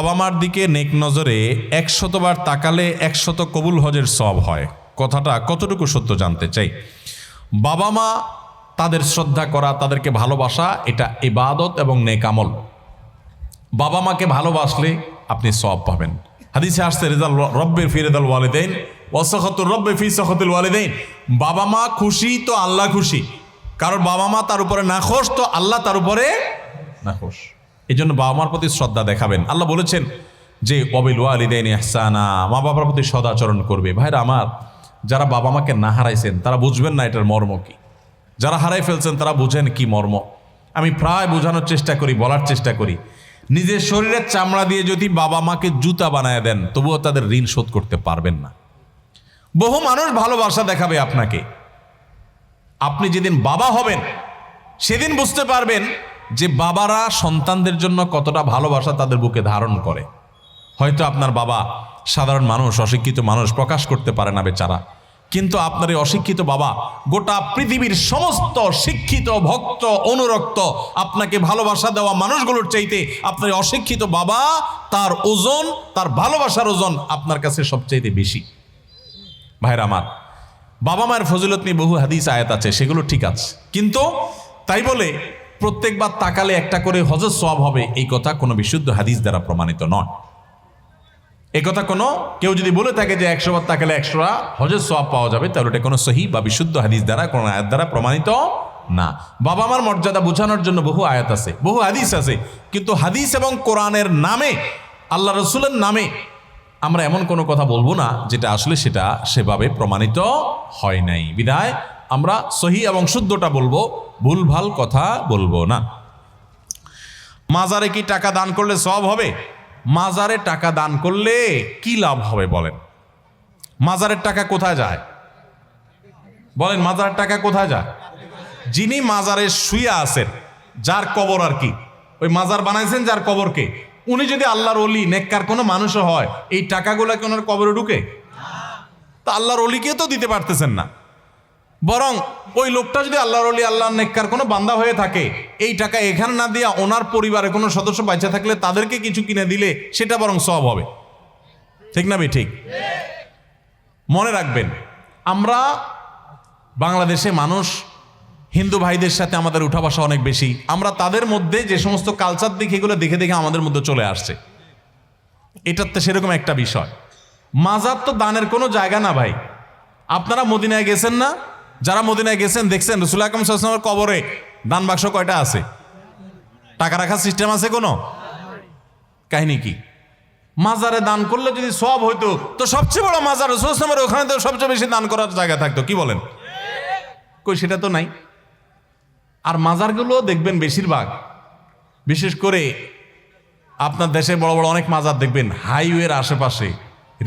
বাবা মার দিকে নেক নজরে একশতবার তাকালে একশত কবুল হজের সব হয়। কথাটা কতটুকু সত্য জানতে চাই? বাবা মা তাদের শ্রদ্ধা করা, তাদেরকে ভালোবাসা, এটা ইবাদত এবং নেকামল বাবা মাকে ভালোবাসলে আপনি সব পাবেন। হাদিসে আসছে, রেজাল রব্বে ফি রেজাল ওয়ালিদাইন ওয়াসখাতুর রব্বে ফি সখাতুল ওয়ালিদাইন। বাবা মা খুশি তো আল্লাহ খুশি। কারণ বাবা মা তার উপরে নাখোশ, তো আল্লাহ তার উপরে নাখোশ। এই জন্য বাবা মার প্রতি শ্রদ্ধা দেখাবেন। আল্লাহ বলেছেন যে অবিল ওয়ালিদাইন ইহসানা মা বাবার প্রতি সদাচরণ করবে। ভাইরা আমার, যারা বাবা মাকে না হারাইছেন, তারা বুঝবেন না এটার মর্ম কি। যারা হারাই ফেলছেন, তারা বুঝেন কি মর্ম। আমি প্রায় বোঝানোর চেষ্টা করি, বলার চেষ্টা করি। নিজের শরীরের চামড়া দিয়ে যদি বাবা মাকে জুতা বানায় দেন, তবুও তাদের ঋণ শোধ করতে পারবেন না। বহু মানুষ ভালোবাসা দেখাবে আপনাকে। আপনি যেদিন বাবা হবেন, সেদিন বুঝতে পারবেন যে বাবারা সন্তানদের জন্য কতটা ভালোবাসা তাদের বুকে ধারণ করে। হয়তো আপনার বাবা সাধারণ মানুষ, অশিক্ষিত মানুষ, প্রকাশ করতে পারে না বেচারা। কিন্তু আপনার এই অশিক্ষিত বাবা গোটা পৃথিবীর সমস্ত শিক্ষিত, ভক্ত, অনুরক্ত, আপনাকে ভালোবাসা দেওয়া মানুষগুলোর চাইতে আপনার অশিক্ষিত বাবা তার ওজন, তার ভালোবাসার ওজন আপনার কাছে সবচাইতে বেশি। ভাইরা আমার, বাবা মায়ের ফজিলত নিয়ে বহু হাদিস, আয়াত আছে, সেগুলো ঠিক আছে। কিন্তু তাই বলে প্রত্যেকবার তাকালে একটা করে হজর সব হবে। এই কথা কোনো বিশুদ্ধ হাদিস দ্বারা প্রমাণিত নয়। এ কথা কোনো, কেউ যদি বলে থাকে যে একশো বার তাকালে একশোটা হজের সব পাওয়া যাবে, তাহলে এটা কোনো সহি বা বিশুদ্ধ হাদিস দ্বারা, কোনো আয়াত দ্বারা প্রমাণিত না। বাবা মার মর্যাদা বোঝানোর জন্য বহু আয়াত আছে, বহু হাদিস আছে। কিন্তু হাদিস এবং কোরআনের নামে, আল্লাহ রসুলের নামে আমরা এমন কোনো কথা বলব না, যেটা আসলে সেটা সেভাবে প্রমাণিত হয় নাই। বিধায় আমরা সহি এবং শুদ্ধটা বলব। ভুলভাল কথা বলব না। মাজারে কি টাকা দান করলে সব হবে? মাজারে টাকা দান করলে কি লাভ হবে বলেন? মাজারের টাকা কোথায় যায়? বলেন, মাজারের টাকা কোথায় যায়? যিনি মাজারে শুয়ে আছেন, যার কবর আর কি? ওই মাজার বানাইছেন যার কবরকে? উনি যদি আল্লাহর অলি নেককার কোনো মানুষও হয়, এই টাকাগুলো কি ওনার কবরে ঢুকে? তা আল্লাহর অলিকে তো দিতে পারতেছেন না। বরং ওই লোকটা যদি আল্লাহর অলি আল্লাহর নেককার কোনো বান্দা হয়ে থাকে, এই টাকা এখানে না দিয়া ওনার পরিবারে কোনো সদস্য বাচ্চা থাকলে তাদেরকে কিছু কিনে দিলে সেটা বরং সব হবে। ঠিক না ভাই ঠিক মনে রাখবেন, আমরা বাংলাদেশে মানুষ, হিন্দু ভাইদের সাথে আমাদের উঠা বসা অনেক বেশি। আমরা তাদের মধ্যে যে সমস্ত কালচার দেখি এগুলো দেখে দেখে আমাদের মধ্যে চলে আসছে। এটার তো সেরকম একটা বিষয়। মাজার তো দানের কোনো জায়গা না ভাই। আপনারা মদিনায় গেছেন না? যারা মদিনায় গেছেন, দেখছেন, রসুল আকরম সাল্লামের কবরে দান বাক্স কয়টা আছে? টাকা রাখার সিস্টেম আছে কোনো? কাহিনী কি? মাজারে দান করলে যদি সব হইতো, তো সবচেয়ে বড় মাজার রসুল আসলামের ওখানে তো সবচেয়ে বেশি দান করার জায়গা থাকতো, কি বলেন? কই, সেটা তো নাই। আর মাজারগুলো দেখবেন বেশিরভাগ, বিশেষ করে আপনার দেশে বড় বড় অনেক মাজার দেখবেন, হাইওয়ের আশেপাশে,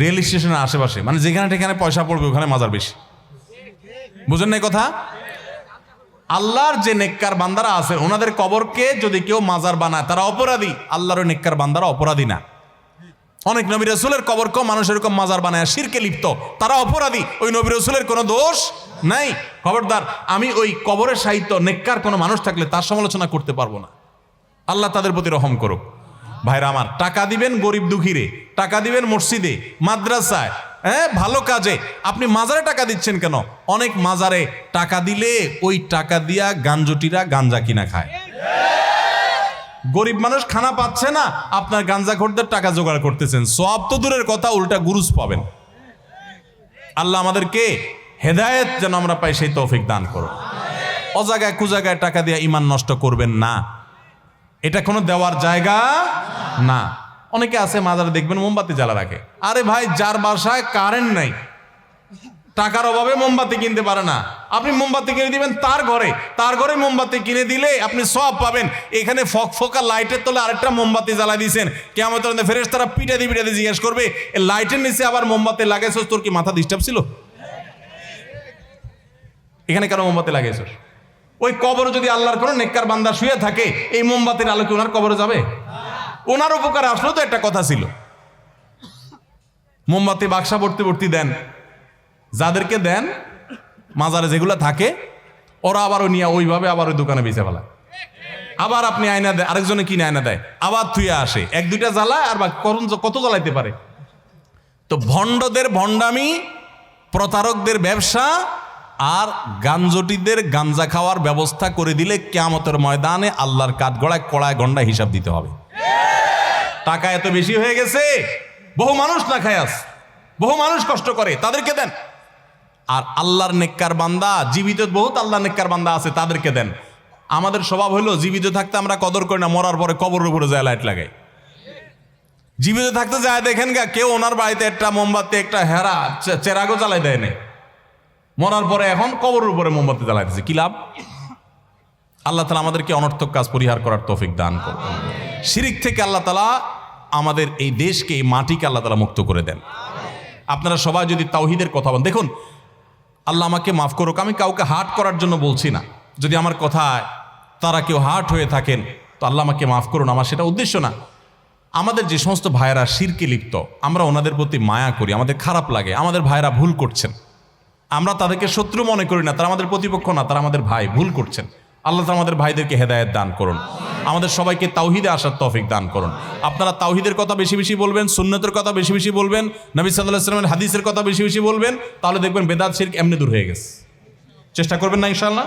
রেল স্টেশনের আশেপাশে মানে যেখানে সেখানে পয়সা পড়বে, ওখানে মাজার বেশি। বুঝেন না কথা? আল্লাহর যে নেককার বান্দারা আছে, ওনাদের কবরকে যদি কেউ মাজার বানায়, তারা অপরাধী। আল্লাহর ওই নেককার বান্দারা অপরাধী না। অনেক নবী রসুলের কবরকেও মানুষ এরকম মাজার বানায়, শিরকে লিপ্ত। তারা অপরাধী। ওই নবী রসুলের কোনো দোষ নাই? খবরদার, আমি ওই কবরের সাহিত্য, নেককার কোনো মানুষ থাকলে তার সমালোচনা করতে পারব না। আল্লাহ তাদের প্রতি রহম করুক। ভাইরা আমার, টাকা দিবেন গরিব দুঃখীরে, টাকা দিবেন মসজিদে, মাদ্রাসায় হ্যাঁ ভালো কাজে। আপনি মাজারে টাকা দিচ্ছেন কেন? অনেক মাজারে টাকা দিলে ওই টাকা দিয়া গাঞ্জটিরা গাঞ্জা কিনা খায়। গরিব মানুষ খানা পাচ্ছে না, আপনার গাঞ্জা খোরদের টাকা জোগাড় করতেছেন। সব তো দূরের কথা, উল্টা গুরুজ পাবেন। আল্লাহ আমাদেরকে হেদায়েত যেন আমরা পাই, সেই তৌফিক দান করো অজাগায় কুজাগায় টাকা দিয়ে ইমান নষ্ট করবেন না। এটা কোনো দেওয়ার জায়গা না। অনেকে আছে মাজারে দেখবেন মোমবাতি জ্বালা রাখে। আরে ভাই, যার বাসায় কারেন্ট নাই, টাকার অভাবে মোমবাতি কিনতে পারে না। আপনি মোমবাতি কিনে দিবেন তার ঘরে। তার ঘরে মোমবাতি কিনে দিলে আপনি সব পাবেন। এখানে ফক ফকা লাইটের তলে আরেকটা মোমবাতি জ্বালা দিয়েছেন। কেমন ফেরেস তারা পিঠে দিয়ে জিজ্ঞেস করবে লাইটের নিচে আবার মোমবাতি লাগাইছ? তোর কি মাথা ডিস্টার্ব ছিল? এখানে কেন মোমবাতি লাগাইছ? ওই কবর যদি আল্লাহর কোনো নেককার বান্দা শুয়ে থাকে, এই মোমবাতির আলোকে ওনার কবরে যাবে? ওনার উপকারে আসলো তো একটা কথা ছিল। মোমবাতি, বাক্সা ভর্তি ভর্তি দেন। যাদেরকে দেন, মাজারে যেগুলো থাকে, ওরা আবারও নিয়ে ওইভাবে আবার ওই দোকানে বেঁচে ফেলা আবার আপনি আয়না দেয়, আরেকজনে কিনে আয়না দেয়, আবার থুয়ে আসে। এক, দুইটা জ্বালায় আর বাকি করুন কত জ্বালাইতে পারে। তো ভণ্ডদের ভণ্ডামি, প্রতারকদের ব্যবসা আর গাঞ্জটিদের গাঞ্জা খাওয়ার ব্যবস্থা করে দিলে কেয়ামতের ময়দানে আল্লাহর কাঠগড়ায় কড়ায় গন্ডা হিসাব দিতে হবে। টাকা এত বেশি হয়ে গেছে, বহু মানুষ না খায় আস, বহু মানুষ কষ্ট করে, তাদেরকে দেন। আর আল্লাহর নেককার বান্দা, জীবিত বহুত আল্লাহ নেককার বান্দা আছে, তাদেরকে দেন। আমাদের স্বভাব হলো, জীবিত থাকতে আমরা কদর করি না, মরার পরে কবরের উপরে যায় লাইট লাগাই। জীবিত থাকতে যায়, দেখেন গা, কেউ ওনার বাড়িতে একটা মোমবাতি, একটা হেরা, চে- চেরাগও জ্বালাই দেয় না মরার পরে এখন কবরের উপরে মোমবাতি জ্বালাইতেছে, কি লাভ? আল্লাহ তালা আমাদেরকে অনর্থক কাজ পরিহার করার তৌফিক দান করুন। শিরিক থেকে আল্লাহ তালা আমাদের এই দেশকে, এই মাটিকে আল্লাহ তালা মুক্ত করে দেন। আপনারা সবাই যদি তাওহিদের কথা বলেন, দেখুন, আল্লাহ আমাকে মাফ করুক, আমি কাউকে হার্ট করার জন্য বলছি না। যদি আমার কথায় তারা কেউ হার্ট হয়ে থাকেন, তো আল্লাহ আমাকে মাফ করুন, আমার সেটা উদ্দেশ্য না। আমাদের যে সমস্ত ভাইয়েরা শিরকে লিপ্ত, আমরা ওনাদের প্রতি মায়া করি, আমাদের খারাপ লাগে, আমাদের ভাইয়েরা ভুল করছেন। আমরা তাদেরকে শত্রু মনে করি না, তারা আমাদের প্রতিপক্ষ না, তারা আমাদের ভাই, ভুল করছেন। আল্লাহ আমাদের ভাইদেরকে হেদায়ত দান করুন। আমাদের সবাইকে তাওহিদে আসার তফিক দান করুন। আপনারা তাওহিদের কথা বেশি বেশি বলবেন, সুন্নতের কথা বেশি বেশি বলবেন, নবী সাল্লাহ সাল্লামের হাদিসের কথা বেশি বেশি বলবেন, তাহলে দেখবেন বেদাত শির এমনি দূর হয়ে গেছে। চেষ্টা করবেন না ইনশাল্লাহ